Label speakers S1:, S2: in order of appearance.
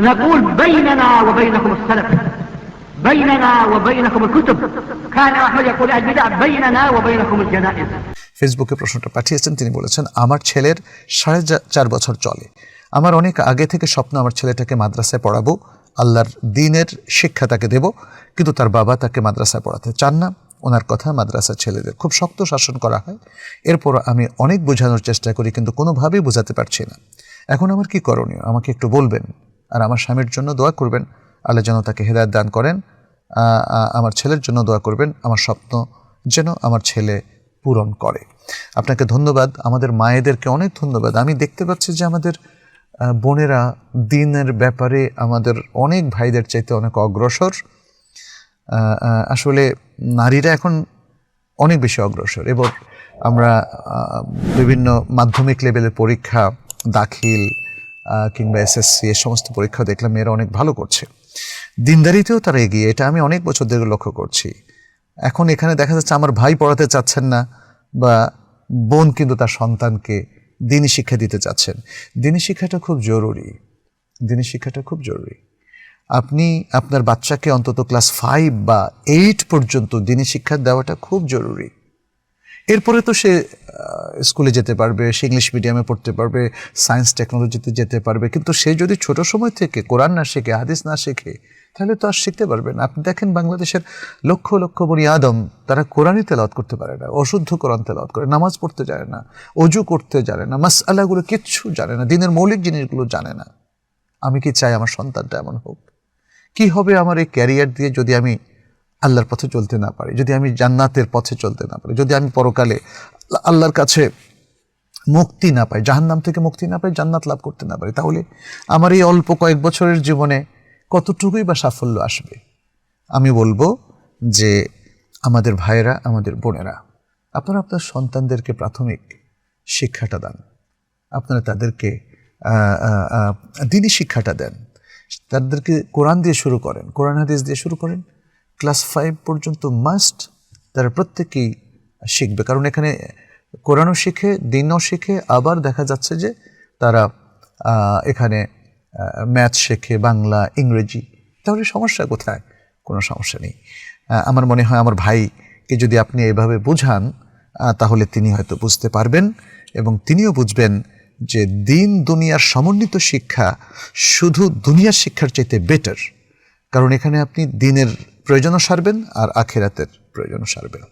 S1: نقول بيننا وبينكم السلف بيننا وبينكم الكتب كان أحمد يقول البدع بيننا وبينكم الجنائز
S2: ফেসবুকে প্রশ্নটা পাঠিয়েছেন তিনি বলেছেন আমার ছেলের সাড়ে চা- চার বছর চলে আমার অনেক আগে থেকে স্বপ্ন আমার ছেলেটাকে মাদ্রাসায় পড়াবো আল্লাহর দিনের শিক্ষা তাকে দেব কিন্তু তার বাবা তাকে মাদ্রাসায় পড়াতে চান না ওনার কথা মাদ্রাসার ছেলেদের খুব শক্ত শাসন করা হয় এরপর আমি অনেক বোঝানোর চেষ্টা করি কিন্তু কোনোভাবেই বোঝাতে পারছি না এখন আমার কি করণীয় আমাকে একটু বলবেন আর আমার স্বামীর জন্য দোয়া করবেন। আল্লাহ যেন তাকে হেদায়ত দান করেন। আমার ছেলের জন্য দোয়া করবেন। আমার স্বপ্ন যেন আমার ছেলে পূরণ করে। আপনাকে ধন্যবাদ। আমাদের মায়েদেরকে অনেক ধন্যবাদ। আমি দেখতে পাচ্ছি যে আমাদের বোনেরা দিনের ব্যাপারে আমাদের অনেক ভাইদের চাইতে অনেক অগ্রসর। আসলে নারীরা এখন অনেক বেশি অগ্রসর এবং আমরা বিভিন্ন মাধ্যমিক লেভেলের পরীক্ষা, দাখিল কিংবা এসএসসি এ সমস্ত পরীক্ষা দেখলাম মেয়েরা অনেক ভালো করছে। দিনদারিতেও তারা এগিয়ে, এটা আমি অনেক বছর ধরে লক্ষ্য করছি। এখন এখানে দেখা যাচ্ছে আমার ভাই পড়াতে চাচ্ছেন না, বা বোন কিন্তু তার সন্তানকে দিনই শিক্ষা দিতে চাচ্ছেন। দিনই শিক্ষাটা খুব জরুরি। দিনই শিক্ষাটা খুব জরুরি। আপনি আপনার বাচ্চাকে অন্তত ক্লাস ফাইভ বা এইট পর্যন্ত দিনই শিক্ষা দেওয়াটা খুব জরুরি। এরপরে তো সে স্কুলে যেতে পারবে, সে ইংলিশ মিডিয়ামে পড়তে পারবে সায়েন্স টেকনোলজিতে যেতে পারবে। কিন্তু সে যদি ছোট সময় থেকে কোরআন না শেখে, হাদিস না শেখে, তাহলে তো আর শিখতে পারবে না। আপনি দেখেন বাংলাদেশের লক্ষ লক্ষ বনি আদম, তারা কোরআনই তেলাওয়াত করতে পারে না, অশুদ্ধ কোরআন তেলাওয়াত করে, নামাজ পড়তে জানে না, অজু করতে জানে না মাস আল্লাহগুলো কিচ্ছু জানে না, দিনের মৌলিক জিনিসগুলো জানে না। আমি কি চাই আমার সন্তানটা এমন হোক? কি হবে আমার এই ক্যারিয়ার দিয়ে যদি আমি আল্লাহর পথে চলতে না পারি, যদি আমি জান্নাতের পথে চলতে না পারি, যদি আমি পরকালে আল্লাহর কাছে মুক্তি না পাই জাহান্নাম থেকে মুক্তি না পাই জান্নাত লাভ করতে না পারি। তাহলে আমার এই অল্প কয়েক বছরের জীবনে কতটুকুই বা সাফল্য আসবে? আমি বলব যে আমাদের ভাইয়েরা, আমাদের বোনেরা, আপনারা আপনার সন্তানদেরকে প্রাথমিক শিক্ষাটা দান। আপনারা তাদেরকে দিনই শিক্ষাটা দেন। তাদেরকে কোরআন দিয়ে শুরু করেন, কোরআন হাদিস দিয়ে শুরু করেন। ক্লাস ফাইভ পর্যন্ত মাস্ট তারা প্রত্যেকেই শিখবে। কারণ এখানে কোরআনও শিখে, দিনও শিখে, আবার দেখা যাচ্ছে যে তারা এখানে ম্যাথ শেখে, বাংলা, ইংরেজি। তাহলে সমস্যা কোথায়? কোনো সমস্যা নেই। আমার মনে হয় আমার ভাইকে যদি আপনি এভাবে বুঝান তাহলে তিনি হয়তো বুঝতে পারবেন এবং তিনিও বুঝবেন যে দিন দুনিয়ার সমন্বিত শিক্ষা শুধু দুনিয়ার শিক্ষার চাইতে বেটার কারণ এখানে আপনি দিনের প্রয়োজনও সারবেন আর আখেরাতের প্রয়োজনও সারবেন।